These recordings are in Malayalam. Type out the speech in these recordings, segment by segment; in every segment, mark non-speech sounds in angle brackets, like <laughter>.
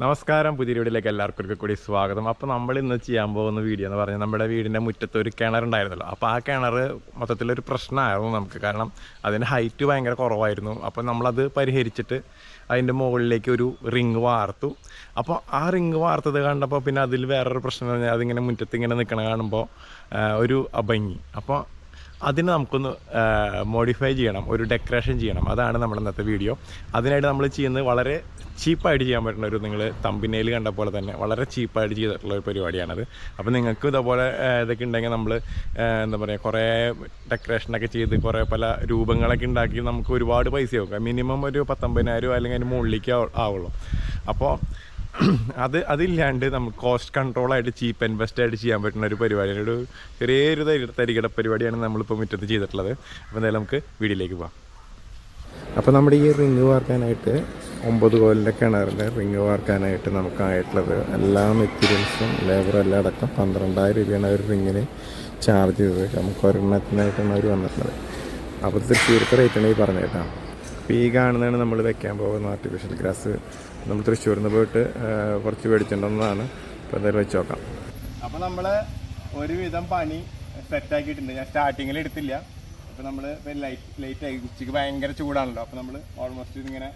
നമസ്കാരം. പുതിയ വീടിലേക്ക് എല്ലാവർക്കും കൂടി സ്വാഗതം. അപ്പോൾ നമ്മൾ ഇന്ന് ചെയ്യാൻ പോകുന്ന വീഡിയോ എന്ന് പറഞ്ഞാൽ നമ്മുടെ വീടിന്റെ മുറ്റത്ത് ഒരു കിണറുണ്ടായിരുന്നല്ലോ അപ്പോൾ ആ കിണർ മൊത്തത്തിലൊരു പ്രശ്നമായിരുന്നു നമുക്ക്. കാരണം അതിന്റെ ഹൈറ്റ് ഭയങ്കര കുറവായിരുന്നു. അപ്പോൾ നമ്മളത് പരിഹരിച്ചിട്ട് അതിന്റെ മുകളിലേക്ക് ഒരു റിങ് വാർത്തു. അപ്പോൾ ആ റിങ് വാർത്തത് കണ്ടപ്പോൾ പിന്നെ അതിൽ വേറൊരു പ്രശ്നം അതിങ്ങനെ മുറ്റത്ത് ഇങ്ങനെ നിൽക്കണ കാണുമ്പോൾ ഒരു അഭംഗി. അപ്പോൾ അതിന് നമുക്കൊന്ന് മോഡിഫൈ ചെയ്യണം ഒരു ഡെക്കറേഷൻ ചെയ്യണം. അതാണ് നമ്മുടെ ഇന്നത്തെ വീഡിയോ അതിനായിട്ട് നമ്മൾ ചെയ്യുന്നത് വളരെ ചീപ്പായിട്ട് ചെയ്യാൻ പറ്റുന്ന ഒരു നിങ്ങൾ തമ്പിനയിൽ കണ്ട പോലെ തന്നെ വളരെ ചീപ്പായിട്ട് ചെയ്തിട്ടുള്ള ഒരു പരിപാടിയാണത്. അപ്പോൾ നിങ്ങൾക്ക് ഇതുപോലെ ഇതൊക്കെ ഉണ്ടെങ്കിൽ നമ്മൾ എന്താ പറയുക കുറേ ഡെക്കറേഷനൊക്കെ ചെയ്ത് കുറേ പല രൂപങ്ങളൊക്കെ ഉണ്ടാക്കി നമുക്ക് ഒരുപാട് പൈസ മിനിമം ഒരു പത്തൊമ്പതിനായിരം അല്ലെങ്കിൽ അതിന് മുകളിലേക്ക് ആവ- ആവുള്ളൂ. അപ്പോൾ <clears throat> അത് അതില്ലാണ്ട് നമുക്ക് കോസ്റ്റ് കൺട്രോൾ ആയിട്ട് ചീപ്പ് ആൻഡ് ബെസ്റ്റ് ആയിട്ട് ചെയ്യാൻ പറ്റുന്ന ഒരു പരിപാടിയാണ്. ഒരു ചെറിയൊരു തരി- തരികിട പരിപാടിയാണ് നമ്മളിപ്പോൾ മുറ്റത്ത് ചെയ്തിട്ടുള്ളത്. അപ്പോൾ എന്തായാലും നമുക്ക് വീഡിയോയിലേക്ക് പോകാം അപ്പോൾ നമ്മുടെ ഈ റിങ് വാർക്കാനായിട്ട് ഒമ്പത് കോലിന്റെ കിണറിന്റെ റിങ് വാർക്കാനായിട്ട് നമുക്കായിട്ടുള്ളത് എല്ലാ മെറ്റീരിയൽസും ലേബറും എല്ലാം അടക്കം പന്ത്രണ്ടായിരം രൂപയാണ് ഒരു റിങ്ങിന് ചാർജ് ചെയ്തത്. നമുക്ക് ഒരെണ്ണത്തിനായിട്ടാണ് അവർ വന്നിട്ടുള്ളത് അപ്പോൾ തൃശ്ശൂരത്തെ റേറ്റാണ് ഈ പറഞ്ഞ കേട്ടോ അപ്പോൾ ഈ കാണുന്നതാണ് നമ്മൾ വെക്കാൻ പോകുന്ന ആർട്ടിഫിഷ്യൽ ഗ്രാസ് നമ്മൾ തൃശ്ശൂരിൽ നിന്ന് പോയിട്ട് കുറച്ച് മേടിച്ചിട്ടുണ്ടെന്നതാണ് അപ്പോൾ എന്തായാലും വെച്ച് നോക്കാം. അപ്പോൾ നമ്മൾ ഒരുവിധം പണി സെറ്റാക്കിയിട്ടുണ്ട് ഞാൻ സ്റ്റാർട്ടിങ്ങിൽ എടുത്തില്ല. അപ്പോൾ നമ്മൾ ലൈറ്റ് ലൈറ്റ് ആയി. ഉച്ചയ്ക്ക് ഭയങ്കര ചൂടാണല്ലോ. അപ്പോൾ നമ്മൾ ഓൾമോസ്റ്റ് ഇതിങ്ങനെ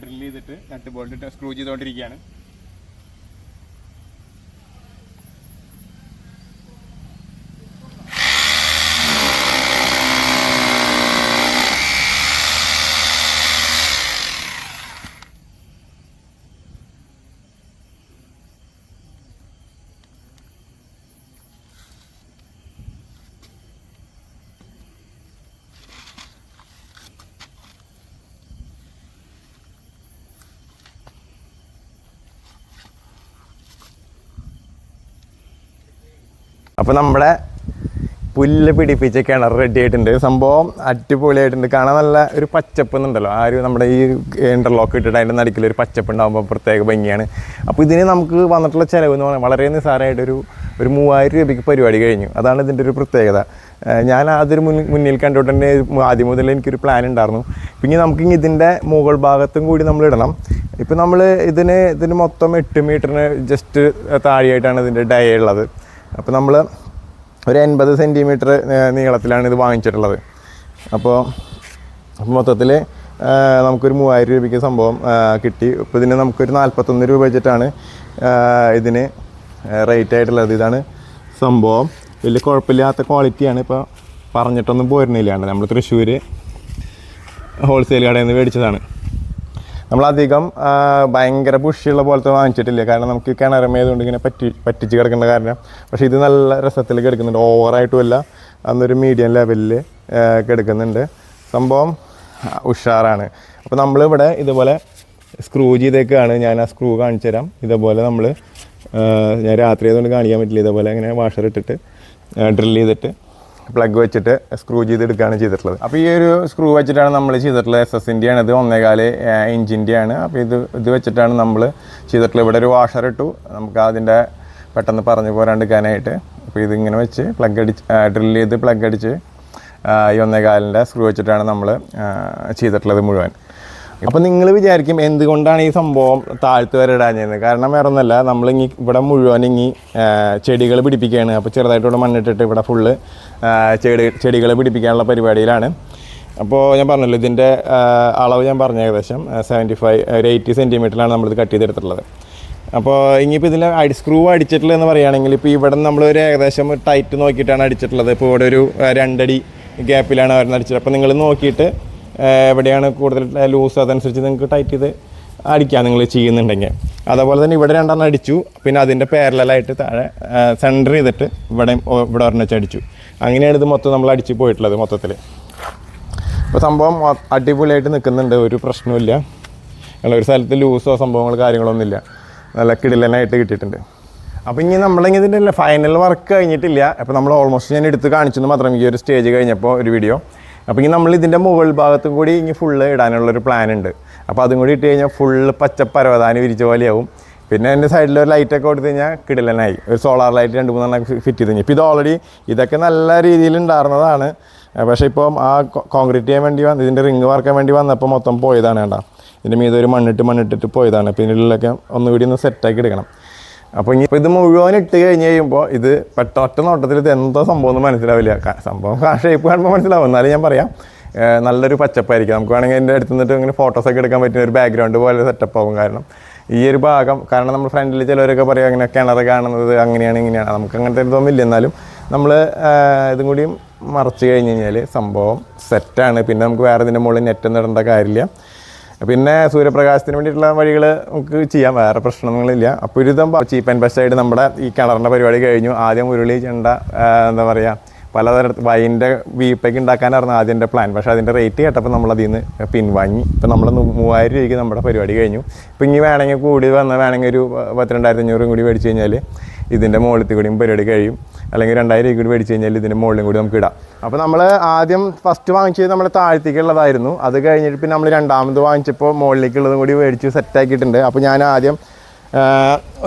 ഡ്രിൽ ചെയ്തിട്ട് നട്ട് ബോൾട്ട് സ്ക്രൂ ചെയ്തുകൊണ്ടിരിക്കുകയാണ്. അപ്പോൾ നമ്മുടെ പുല്ല് പിടിപ്പിച്ച കിണർ റെഡി ആയിട്ടുണ്ട്. സംഭവം അടിപൊളിയായിട്ടുണ്ട്. കാണാൻ നല്ല ഒരു പച്ചപ്പ് എന്നുണ്ടല്ലോ ആ ഒരു നമ്മുടെ ഈ ഇന്റർലോക്ക് ഇട്ടിട്ട് അതിന്റെ നടുക്കിൽ ഒരു പച്ചപ്പ് ഉണ്ടാകുമ്പോൾ പ്രത്യേക ഭംഗിയാണ്. അപ്പോൾ ഇതിന് നമുക്ക് വന്നിട്ടുള്ള ചിലവ് എന്ന് പറഞ്ഞാൽ വളരെ നിസ്സാരമായിട്ടൊരു ഒരു മൂവായിരം രൂപയ്ക്ക് പരിപാടി കഴിഞ്ഞു. അതാണ് ഇതിന്റെ ഒരു പ്രത്യേകത. ഞാൻ ആദ്യം മുന്നിൽ മുന്നിൽ കണ്ടുകൊണ്ട് തന്നെ ആദ്യം മുതൽ എനിക്കൊരു പ്ലാൻ ഉണ്ടായിരുന്നു പിന്നെ നമുക്ക് ഇതിന്റെ മുകൾ ഭാഗത്തും കൂടി നമ്മൾ ഇടണം. ഇപ്പം നമ്മൾ ഇതിന് ഇതിന് മൊത്തം എട്ട് മീറ്ററിന് ജസ്റ്റ് താഴെയായിട്ടാണ് ഇതിന്റെ ഡയ ഉള്ളത്. അപ്പോൾ നമ്മൾ ഒരു എൺപത് സെന്റിമീറ്റർ നീളത്തിലാണ് ഇത് വാങ്ങിച്ചിട്ടുള്ളത്. അപ്പോൾ മൊത്തത്തിൽ നമുക്കൊരു മൂവായിരം രൂപയ്ക്ക് സംഭവം കിട്ടി. ഇപ്പോൾ ഇതിന് നമുക്കൊരു നാൽപ്പത്തൊന്ന് രൂപ വെച്ചിട്ടാണ് ഇതിന് റേറ്റ് ആയിട്ടുള്ളത്. ഇതാണ് സംഭവം. വലിയ കുഴപ്പമില്ലാത്ത ക്വാളിറ്റിയാണ് ഇപ്പോൾ പറഞ്ഞിട്ടൊന്നും പോരുന്നില്ലാണ്ട് നമ്മൾ തൃശ്ശൂർ ഹോൾസെയിൽ കടയിൽ നിന്ന് മേടിച്ചതാണ്. നമ്മളധികം ഭയങ്കര പുഷിയുള്ള പോലത്തെ വാങ്ങിച്ചിട്ടില്ല. കാരണം നമുക്ക് കിണറമേതുകൊണ്ട് ഇങ്ങനെ പറ്റി പറ്റിച്ച് കിടക്കേണ്ട കാരണം. പക്ഷേ ഇത് നല്ല രസത്തിൽ കിടക്കുന്നുണ്ട്. ഓവറായിട്ടുമല്ല അന്നൊരു മീഡിയം ലെവലിൽ കിടക്കുന്നുണ്ട്. സംഭവം ഉഷാറാണ്. അപ്പോൾ നമ്മളിവിടെ ഇതുപോലെ സ്ക്രൂ ചെയ്തേക്കാണ്. ഞാൻ ആ സ്ക്രൂ കാണിച്ചു തരാം ഇതുപോലെ നമ്മൾ ഞാൻ രാത്രി ആയതുകൊണ്ട് കാണിക്കാൻ പറ്റില്ല. ഇതുപോലെ അങ്ങനെ വാഷർ ഇട്ടിട്ട് ഡ്രിൽ ചെയ്തിട്ട് പ്ലഗ് വെച്ചിട്ട് സ്ക്രൂ ചെയ്തെടുക്കുകയാണ് ചെയ്തിട്ടുള്ളത്. അപ്പോൾ ഈ ഒരു സ്ക്രൂ വെച്ചിട്ടാണ് നമ്മൾ ചെയ്തിട്ടുള്ളത്. എസ് എസിന്റെ ആണ് ഇത് ഒന്നേകാൽ ഇഞ്ചിന്റെ ആണ് അപ്പോൾ ഇത് ഇത് വെച്ചിട്ടാണ് നമ്മൾ ചെയ്തിട്ടുള്ളത്. ഇവിടെ ഒരു വാഷർ ഇട്ടു. നമുക്ക് അതിന്റെ പെട്ടെന്ന് പറഞ്ഞു പോരാണ്ടിരിക്കാനായിട്ട്. അപ്പോൾ ഇതിങ്ങനെ വെച്ച് പ്ലഗ് അടിച്ച് ഡ്രിൽ ചെയ്ത് പ്ലഗ് അടിച്ച് ഈ ഒന്നേകാലിന്റെ സ്ക്രൂ വെച്ചിട്ടാണ് നമ്മൾ ചെയ്തിട്ടുള്ളത് മുഴുവൻ. അപ്പോൾ നിങ്ങൾ വിചാരിക്കും എന്തുകൊണ്ടാണ് ഈ സംഭവം താഴ്ത്തു വരെ ഇടാഞ്ഞത് കാരണം വേറെ ഒന്നല്ല നമ്മളിങ്ങി ഇവിടെ മുഴുവൻ ഇങ്ങി ചെടികൾ പിടിപ്പിക്കുകയാണ് അപ്പോൾ ചെറുതായിട്ട് ഇവിടെ മണ്ണിട്ടിട്ട് ഇവിടെ ഫുള്ള് ചെടി ചെടികൾ പിടിപ്പിക്കാനുള്ള പരിപാടിയിലാണ്. അപ്പോൾ ഞാൻ പറഞ്ഞല്ലോ ഇതിന്റെ അളവ് ഞാൻ പറഞ്ഞ ഏകദേശം സെവന്റി ഫൈവ് ഒരു എയ്റ്റി സെന്റിമീറ്ററിലാണ് നമ്മളിത് കട്ട് ചെയ്തെടുത്തിട്ടുള്ളത്. അപ്പോൾ ഇനിയിപ്പോൾ ഇതിൽ അടി സ്ക്രൂ അടിച്ചിട്ടുള്ളത് പറയുകയാണെങ്കിൽ ഇപ്പോൾ ഇവിടെ നമ്മളൊരു ഏകദേശം ടൈറ്റ് നോക്കിയിട്ടാണ് അടിച്ചിട്ടുള്ളത്. ഇപ്പോൾ ഇവിടെ ഒരു രണ്ടടി ഗ്യാപ്പിലാണ് അവർ അടിച്ചത്. അപ്പോൾ നിങ്ങൾ നോക്കിയിട്ട് എവിടെയാണ് കൂടുതൽ ലൂസ് അതനുസരിച്ച് നിങ്ങൾക്ക് ടൈറ്റ് ചെയ്ത് അടിക്കാം നിങ്ങൾ ചെയ്യുന്നുണ്ടെങ്കിൽ. അതേപോലെ തന്നെ ഇവിടെ രണ്ടെണ്ണം അടിച്ചു. പിന്നെ അതിന്റെ പാരലായിട്ട് താഴെ സെന്റർ ചെയ്തിട്ട് ഇവിടെ ഇവിടെ ഒരെണ്ണം അടിച്ചു. അങ്ങനെയാണ് ഇത് മൊത്തം നമ്മൾ അടിച്ച് പോയിട്ടുള്ളത് മൊത്തത്തിൽ. ഇപ്പോൾ സംഭവം അടിപൊളിയായിട്ട് നിൽക്കുന്നുണ്ട്. ഒരു പ്രശ്നവുമില്ല. അല്ല ഒരു സ്ഥലത്ത് ലൂസോ സംഭവങ്ങൾ കാര്യങ്ങളൊന്നുമില്ല. നല്ല കിടിലനായിട്ട് കിട്ടിയിട്ടുണ്ട്. അപ്പോൾ ഇനി നമ്മളിങ്ങനെ ഇതിന്റെ ഫൈനൽ വർക്ക് കഴിഞ്ഞിട്ടില്ല. അപ്പോൾ നമ്മൾ ഓൾമോസ്റ്റ് ഞാൻ എടുത്ത് കാണിച്ചെന്ന് മാത്രം ഈ ഒരു സ്റ്റേജ് കഴിഞ്ഞപ്പോൾ ഒരു വീഡിയോ അപ്പോൾ ഇനി നമ്മൾ ഇതിന്റെ മുകൾ ഭാഗത്തും കൂടി ഇനി ഫുള്ള് ഇടാനുള്ളൊരു പ്ലാൻ ഉണ്ട്. അപ്പോൾ അതും കൂടി ഇട്ട് കഴിഞ്ഞാൽ ഫുള്ള് പച്ച പരവതാനി വിരിച്ച പോലെയാവും. പിന്നെ എന്റെ സൈഡിൽ ഒരു ലൈറ്റൊക്കെ കൊടുത്തു കഴിഞ്ഞാൽ കിടിലനായി. ഒരു സോളാർ ലൈറ്റ് രണ്ട് മൂന്നെണ്ണം ഫിറ്റ് ചെയ്ത് ഇപ്പോൾ ഇത് ഓൾറെഡി ഇതൊക്കെ നല്ല രീതിയിൽ ഉണ്ടായിരുന്നതാണ് പക്ഷേ ഇപ്പം ആ കോൺക്രീറ്റ് ചെയ്യാൻ വേണ്ടി വന്ന് ഇതിന്റെ റിങ് വർക്കാൻ വേണ്ടി വന്നപ്പോൾ മൊത്തം പോയതാണ് കേട്ടോ ഇതിന്റെ മീതൊരു മണ്ണിട്ട് മണ്ണിട്ടിട്ട് പോയതാണ്. പിന്നെ ഇതിലൊക്കെ ഒന്നുകൂടി ഒന്ന് സെറ്റാക്കി എടുക്കണം. അപ്പോൾ ഇനി ഇത് മുഴുവൻ ഇട്ട് കഴിഞ്ഞ് കഴിയുമ്പോൾ ഇത് പെട്ട ഒറ്റ നോട്ടത്തിൽ ഇത് എന്തോ സംഭവം ഒന്നും മനസ്സിലാവില്ല. സംഭവം സംഭവം ഷേപ്പ് കാണുമ്പോൾ മനസ്സിലാവും. എന്നാലും ഞാൻ പറയാം നല്ലൊരു പച്ചപ്പായിരിക്കും നമുക്ക് വേണമെങ്കിൽ എന്റെ അടുത്ത് നിന്നിട്ട് ഇങ്ങനെ ഫോട്ടോസൊക്കെ എടുക്കാൻ പറ്റുന്ന ഒരു ബാക്ക്ഗ്രൗണ്ട് പോലെ സെറ്റപ്പ് ആവും കാരണം. ഈ ഒരു ഭാഗം കാരണം നമ്മൾ ഫ്രണ്ടിൽ ചിലവരൊക്കെ പറയും അങ്ങനെ കിണർ കാണുന്നത് അങ്ങനെയാണ് ഇങ്ങനെയാണ്. നമുക്ക് അങ്ങനത്തെ ഒരു ഇതൊന്നും ഇല്ല. എന്നാലും നമ്മൾ ഇതും കൂടി മറച്ചു കഴിഞ്ഞ് കഴിഞ്ഞാൽ സംഭവം സെറ്റാണ് പിന്നെ നമുക്ക് വേറെ ഇതിന്റെ മുകളിൽ നെറ്റ് ഇടേണ്ട കാര്യമില്ല. പിന്നെ സൂര്യപ്രകാശത്തിന് വേണ്ടിയിട്ടുള്ള വഴികൾ നമുക്ക് ചെയ്യാം. വേറെ പ്രശ്നങ്ങളില്ല അപ്പോൾ ഒരുതം ചീപ്പ് ആൻഡ് ബെസ്റ്റ് ആയിട്ട് നമ്മുടെ ഈ കിണറിന്റെ പരിപാടി കഴിഞ്ഞു. ആദ്യം ഉരുളി ചെണ്ട എന്താ പറയുക പലതരത്തിൽ വൈന്റെ വീപ്പയ്ക്ക് ഉണ്ടാക്കാനായിരുന്നു ആദ്യം എന്റെ പ്ലാൻ പക്ഷേ അതിന്റെ റേറ്റ് കേട്ടപ്പോൾ നമ്മളതിൽ നിന്ന് പിൻവാങ്ങി. ഇപ്പം നമ്മൾ മൂവായിരം രൂപയ്ക്ക് നമ്മുടെ പരിപാടി കഴിഞ്ഞു. ഇപ്പം ഇനി വേണമെങ്കിൽ കൂടി വന്ന വേണമെങ്കിൽ ഒരു പത്തിരണ്ടായിരത്തി അഞ്ഞൂറും കൂടി മേടിച്ച് കഴിഞ്ഞാൽ ഇതിന്റെ മുകളിലത്തിൽ കൂടിയും പരിപാടി കഴിയും. അല്ലെങ്കിൽ രണ്ടായിരം കൂടി മേടിച്ച് കഴിഞ്ഞാൽ ഇതിന്റെ മുകളിലും കൂടി നമുക്ക് ഇടാം. അപ്പോൾ നമ്മൾ ആദ്യം ഫസ്റ്റ് വാങ്ങിച്ചത് നമ്മൾ താഴത്തേക്കുള്ളതായിരുന്നു. അത് കഴിഞ്ഞിട്ട് പിന്നെ നമ്മൾ രണ്ടാമത് വാങ്ങിച്ചപ്പോൾ മുകളിലേക്കുള്ളതും കൂടി മേടിച്ച് സെറ്റാക്കിയിട്ടുണ്ട് അപ്പോൾ ഞാൻ ആദ്യം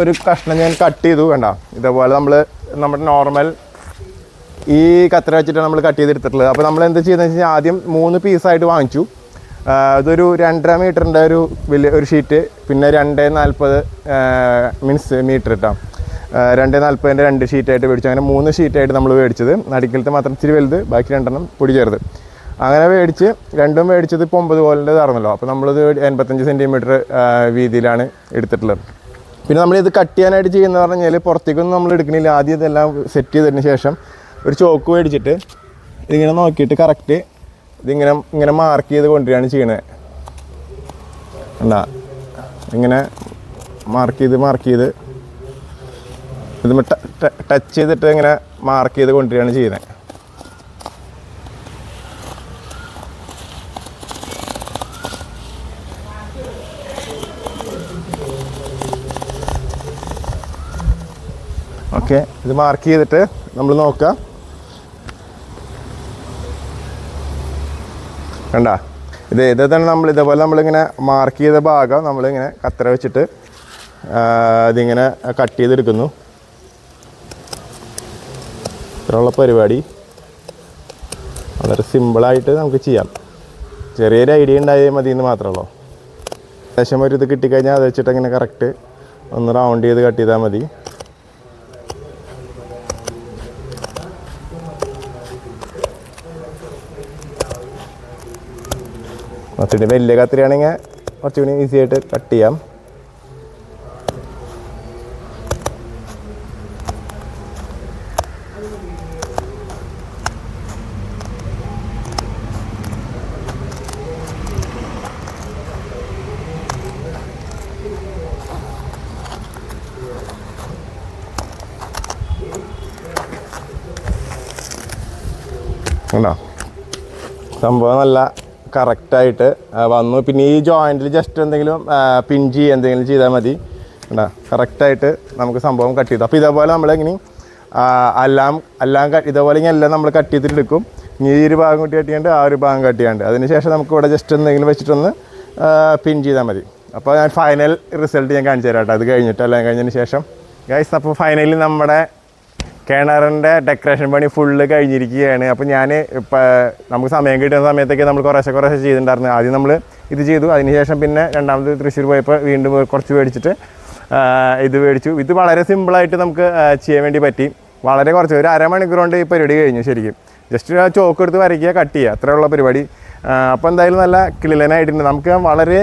ഒരു കഷ്ണം ഞാൻ കട്ട് ചെയ്തു. വേണ്ട ഇതേപോലെ നമ്മൾ നമ്മുടെ നോർമൽ ഈ കത്തര വെച്ചിട്ടാണ് നമ്മൾ കട്ട് ചെയ്തെടുത്തിട്ടുള്ളത്. അപ്പോൾ നമ്മൾ എന്ത് ചെയ്യുന്നത് വെച്ച് കഴിഞ്ഞാൽ ആദ്യം മൂന്ന് പീസായിട്ട് വാങ്ങിച്ചു. ഇതൊരു രണ്ടര മീറ്ററിന്റെ ഒരു വലിയ ഒരു ഷീറ്റ് പിന്നെ രണ്ട് നാൽപ്പത് മീൻസ് മീറ്റർ ഇട്ടാം. രണ്ട് നാൽപ്പതിന്റെ രണ്ട് ഷീറ്റായിട്ട് മേടിച്ചു. അങ്ങനെ മൂന്ന് ഷീറ്റായിട്ട് നമ്മൾ മേടിച്ചത്. നടുക്കിലത്തെ മാത്രം ഇച്ചിരി വലുത് ബാക്കി രണ്ടെണ്ണം പൊടി ചേർത്ത്. അങ്ങനെ മേടിച്ച് രണ്ടും മേടിച്ചത് ഇപ്പോൾ ഒമ്പത് കോലിന്റെതായിരുന്നല്ലോ അപ്പോൾ നമ്മളിത് എൺപത്തഞ്ച് സെന്റിമീറ്റർ വീതിയിലാണ് എടുത്തിട്ടുള്ളത്. പിന്നെ നമ്മളിത് കട്ട് ചെയ്യാനായിട്ട് ചെയ്യുന്ന പറഞ്ഞു കഴിഞ്ഞാൽ പുറത്തേക്കൊന്നും നമ്മൾ എടുക്കണില്ല. ആദ്യം ഇതെല്ലാം സെറ്റ് ചെയ്തതിന് ശേഷം ഒരു ചോക്ക് മേടിച്ചിട്ട് ഇതിങ്ങനെ നോക്കിയിട്ട് കറക്റ്റ് ഇതിങ്ങനെ ഇങ്ങനെ മാർക്ക് ചെയ്ത് കൊണ്ടുവരികയാണ് ചെയ്യണത് എന്താ ഇങ്ങനെ മാർക്ക് ചെയ്ത് മാർക്ക് ചെയ്ത് ഇത് ടച്ച് ചെയ്തിട്ട് ഇങ്ങനെ മാർക്ക് ചെയ്ത് കൊണ്ടുവരികയാണ് ചെയ്യുന്നത്. ഓക്കെ ഇത് മാർക്ക് ചെയ്തിട്ട് നമ്മൾ നോക്കാം കണ്ട? ഇത് ഇത് തന്നെ നമ്മൾ ഇതേപോലെ നമ്മളിങ്ങനെ മാർക്ക് ചെയ്ത ഭാഗം നമ്മളിങ്ങനെ കത്തര വെച്ചിട്ട് ഇതിങ്ങനെ കട്ട് ചെയ്തെടുക്കുന്നു. ഇത്രയുള്ള പരിപാടി. വളരെ സിമ്പിളായിട്ട് നമുക്ക് ചെയ്യാം. ചെറിയൊരു ഐഡിയ ഉണ്ടായാൽ മതി എന്ന് മാത്രമല്ലോ ഏകദേശം ഒരു ഇത് കിട്ടിക്കഴിഞ്ഞാൽ അത് വെച്ചിട്ട് അങ്ങനെ കറക്റ്റ് ഒന്ന് റൗണ്ട് ചെയ്ത് കട്ട് ചെയ്താൽ മതി. കുറച്ചുകൂടി വലിയ കത്തിരിയാണെങ്കിൽ കുറച്ചുകൂടി ഈസി ആയിട്ട് കട്ട് ചെയ്യാം. ഉണ്ടോ സംഭവം നല്ല കറക്റ്റായിട്ട് വന്നു. പിന്നെ ഈ ജോയിന്റിൽ ജസ്റ്റ് എന്തെങ്കിലും പിഞ്ചി എന്തെങ്കിലും ചെയ്താൽ മതി. കണ്ടോ? കറക്റ്റായിട്ട് നമുക്ക് സംഭവം കട്ട് ചെയ്തു. അപ്പോൾ ഇതേപോലെ നമ്മളിങ്ങനെ എല്ലാം എല്ലാം ഇതേപോലെ ഇങ്ങനെ എല്ലാം നമ്മൾ കട്ട് ചെയ്തിട്ട് എടുക്കും. ഇനി ഈ ഒരു ഭാഗം കൂട്ടി കട്ടിയാണ്ട് ആ ഒരു ഭാഗം കട്ട് ചെയ്യാണ്ട്. അതിന് ശേഷം നമുക്ക് ഇവിടെ ജസ്റ്റ് എന്തെങ്കിലും വെച്ചിട്ടൊന്ന് പിൻ ചെയ്താൽ മതി. അപ്പോൾ ഞാൻ ഫൈനൽ റിസൾട്ട് ഞാൻ കാണിച്ചു തരാം കേട്ടോ. അത് കഴിഞ്ഞിട്ട് എല്ലാം കഴിഞ്ഞതിന് ശേഷം. ഗൈസ് അപ്പോൾ ഫൈനലി നമ്മുടെ കിണറിന്റെ ഡെക്കറേഷൻ പണി ഫുള്ള് കഴിഞ്ഞിരിക്കുകയാണ്. അപ്പോൾ ഞാൻ ഇപ്പം നമുക്ക് സമയം കിട്ടുന്ന സമയത്തൊക്കെ നമ്മൾ കുറേശ്ശെ കുറേശ്ശെ ചെയ്തിട്ടുണ്ടായിരുന്നു. ആദ്യം നമ്മൾ ഇത് ചെയ്തു. അതിനുശേഷം പിന്നെ രണ്ടാമത് തൃശ്ശൂർ പോയപ്പോൾ വീണ്ടും കുറച്ച് മേടിച്ചിട്ട് ഇത് മേടിച്ചു. ഇത് വളരെ സിമ്പിളായിട്ട് നമുക്ക് ചെയ്യാൻ വേണ്ടി പറ്റി. വളരെ കുറച്ച് ഒരു അരമണിക്കൂർ കൊണ്ട് ഈ പരിപാടി കഴിഞ്ഞു ശരിക്കും. ജസ്റ്റ് ചോക്ക് എടുത്ത് വരയ്ക്കുക കട്ട് ചെയ്യുക. അത്രയുള്ള പരിപാടി. അപ്പോൾ എന്തായാലും നല്ല ക്ലിലനായിട്ടുണ്ട് നമുക്ക് വളരെ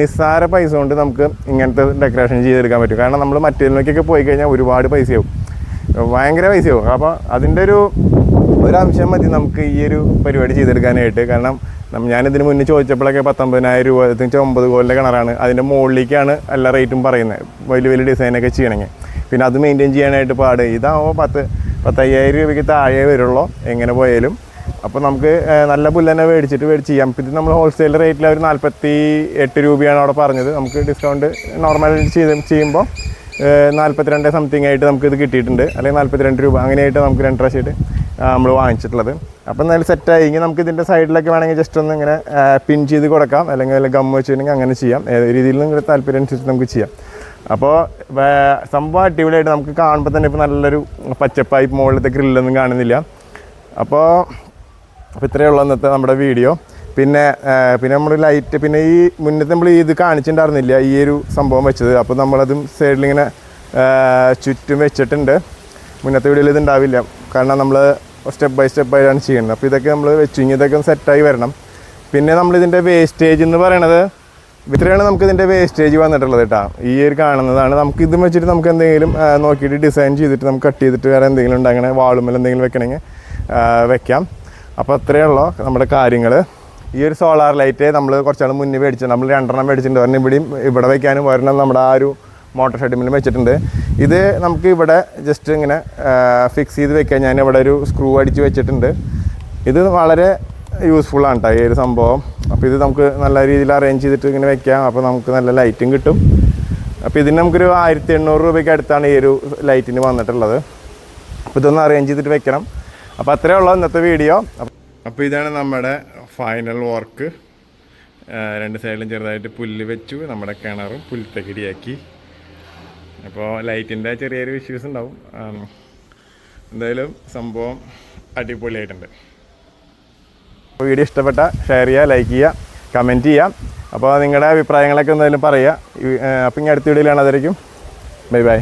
നിസ്സാര പൈസ കൊണ്ട് നമുക്ക് ഇങ്ങനത്തെ ഡെക്കറേഷൻ ചെയ്തെടുക്കാൻ പറ്റും. കാരണം നമ്മൾ മറ്റേതിലേക്കൊക്കെ പോയി കഴിഞ്ഞാൽ ഒരുപാട് പൈസയാവും. ഭയങ്കര പൈസയാവും. അപ്പോൾ അതിന്റെ ഒരു ഒരംശം മതി നമുക്ക് ഈ ഒരു പരിപാടി ചെയ്തെടുക്കാനായിട്ട്. കാരണം ഞാനിതിന് മുന്നേ ചോദിച്ചപ്പോഴൊക്കെ പത്തൊമ്പതിനായിരം രൂപ എന്ന് വെച്ചാൽ ഒമ്പത് കോലിന്റെ കിണറാണ്. അതിന്റെ മുകളിലേക്കാണ് എല്ലാ റേറ്റും പറയുന്നത്. വലിയ വലിയ ഡിസൈനൊക്കെ ചെയ്യണമെങ്കിൽ പിന്നെ അത് മെയിന്റെയിൻ ചെയ്യാനായിട്ട് പാട്. ഇതാകുമ്പോൾ പത്ത് പത്തയ്യായിരം രൂപയ്ക്ക് താഴെ വരുള്ളൂ എങ്ങനെ പോയാലും. അപ്പോൾ നമുക്ക് നല്ല പുല്ല് തന്നെ മേടിച്ചിട്ട് മേടിച്ച് ചെയ്യാം. ഇത് നമ്മൾ ഹോൾസെയിൽ റേറ്റിൽ ഒരു നാൽപ്പത്തി എട്ട് രൂപയാണ് അവിടെ പറഞ്ഞത്. നമുക്ക് ഡിസ്കൗണ്ട് നോർമൽ ചെയ്ത് ചെയ്യുമ്പോൾ നാൽപ്പത്തിരണ്ട് സംതിങ് ആയിട്ട് നമുക്ക് ഇത് കിട്ടിയിട്ടുണ്ട്. അല്ലെങ്കിൽ നാൽപ്പത്തിരണ്ട് രൂപ അങ്ങനെയായിട്ട് നമുക്ക് രണ്ട് പ്രാവശ്യമായിട്ട് നമ്മൾ വാങ്ങിച്ചിട്ടുള്ളത്. എന്തായാലും സെറ്റായി ഇനി നമുക്ക് ഇതിന്റെ സൈഡിലൊക്കെ വേണമെങ്കിൽ ജസ്റ്റ് ഒന്ന് ഇങ്ങനെ പിൻ ചെയ്ത് കൊടുക്കാം. അല്ലെങ്കിൽ വല്ല ഗം വെച്ചിട്ടുണ്ടെങ്കിൽ അങ്ങനെ ചെയ്യാം. ഏത് രീതിയിൽ നിങ്ങളുടെ താല്പര്യം അനുസരിച്ച് നമുക്ക് ചെയ്യാം. അപ്പോൾ സംഭവം അടിപൊളിയായിട്ട് നമുക്ക് കാണുമ്പോൾ തന്നെ ഇപ്പോൾ നല്ലൊരു പച്ചപ്പായി മുകളിലത്തെ ഗ്രില്ലൊന്നും കാണുന്നില്ല. അപ്പോൾ അപ്പോൾ ഇത്രയേ ഉള്ളൂ ഇന്നത്തെ നമ്മുടെ വീഡിയോ പിന്നെ പിന്നെ നമ്മൾ ലൈറ്റ് പിന്നെ ഈ മുന്നത്തെ നമ്മൾ ഇത് കാണിച്ചിട്ടുണ്ടായിരുന്നില്ല ഈ ഒരു സംഭവം വെച്ചത്? അപ്പോൾ നമ്മളതും സൈഡിലിങ്ങനെ ചുറ്റും വെച്ചിട്ടുണ്ട്. മുന്നത്തെ വീഡിയോയിൽ ഇത് ഉണ്ടാവില്ല. കാരണം നമ്മൾ സ്റ്റെപ്പ് ബൈ സ്റ്റെപ്പ് ആയിട്ടാണ് ചെയ്യുന്നത്. അപ്പോൾ ഇതൊക്കെ നമ്മൾ വെച്ചു. ഇനി ഇതൊക്കെ സെറ്റായി വരണം. പിന്നെ നമ്മളിതിന്റെ വേസ്റ്റേജ് എന്ന് പറയണത് ഇത്രയാണ് നമുക്ക് ഇതിന്റെ വേസ്റ്റേജ് വന്നിട്ടുള്ളത് കേട്ടോ ഈ ഒരു കാണുന്നതാണ്. നമുക്ക് ഇതും വെച്ചിട്ട് നമുക്ക് എന്തെങ്കിലും നോക്കിയിട്ട് ഡിസൈൻ ചെയ്തിട്ട് നമുക്ക് കട്ട് ചെയ്തിട്ട് വേറെ എന്തെങ്കിലും ഉണ്ടെങ്കിൽ വാളുമ്മൽ എന്തെങ്കിലും വെക്കണമെങ്കിൽ വെക്കാം. അപ്പോൾ അത്രയേ ഉള്ളൂ നമ്മുടെ കാര്യങ്ങൾ ഈ ഒരു സോളാർ ലൈറ്റ് നമ്മൾ കുറച്ചാൾ മുന്നേ മേടിച്ചു നമ്മൾ രണ്ടെണ്ണം മേടിച്ചിട്ടുണ്ട്. ഒരെണ്ണം ഇവിടെയും ഇവിടെ വയ്ക്കാനും ഒരെണ്ണം നമ്മുടെ ആ ഒരു മോട്ടോർ ഷെഡിമിലും വെച്ചിട്ടുണ്ട്. ഇത് നമുക്ക് ഇവിടെ ജസ്റ്റ് ഇങ്ങനെ ഫിക്സ് ചെയ്ത് വെക്കാൻ ഞാൻ ഇവിടെ ഒരു സ്ക്രൂ അടിച്ച് വെച്ചിട്ടുണ്ട്. ഇത് വളരെ യൂസ്ഫുൾ ആണ് കേട്ടോ ഈ ഒരു സംഭവം. അപ്പോൾ ഇത് നമുക്ക് നല്ല രീതിയിൽ അറേഞ്ച് ചെയ്തിട്ട് ഇങ്ങനെ വെക്കാം. അപ്പോൾ നമുക്ക് നല്ല ലൈറ്റും കിട്ടും. അപ്പോൾ ഇതിന് നമുക്കൊരു ആയിരത്തി എണ്ണൂറ് രൂപയ്ക്ക് അടുത്താണ് ഈ ഒരു ലൈറ്റിന് വന്നിട്ടുള്ളത്. അപ്പോൾ ഇതൊന്ന് അറേഞ്ച് ചെയ്തിട്ട് വെക്കണം. അപ്പോൾ അത്രേ ഉള്ളൂ ഇന്നത്തെ വീഡിയോ അപ്പോൾ ഇതാണ് നമ്മുടെ ഫൈനൽ വർക്ക് രണ്ട് സൈഡിലും ചെറുതായിട്ട് പുല്ല് വെച്ചു നമ്മുടെ കിണറും പുൽത്തകിടിയാക്കി. അപ്പോൾ ലൈറ്റിന്റെ ചെറിയൊരു ഇഷ്യൂസ് ഉണ്ടാവും. എന്തായാലും സംഭവം അടിപൊളിയായിട്ടുണ്ട്. അപ്പോൾ വീഡിയോ ഇഷ്ടപ്പെട്ട ഷെയർ ചെയ്യുക ലൈക്ക് ചെയ്യുക കമന്റ് ചെയ്യുക. അപ്പോൾ നിങ്ങളുടെ അഭിപ്രായങ്ങളൊക്കെ എന്തായാലും പറയുക. അപ്പം ഇനി അടുത്ത വീഡിയോയിലാണ് അതായിരിക്കും ബൈ ബൈ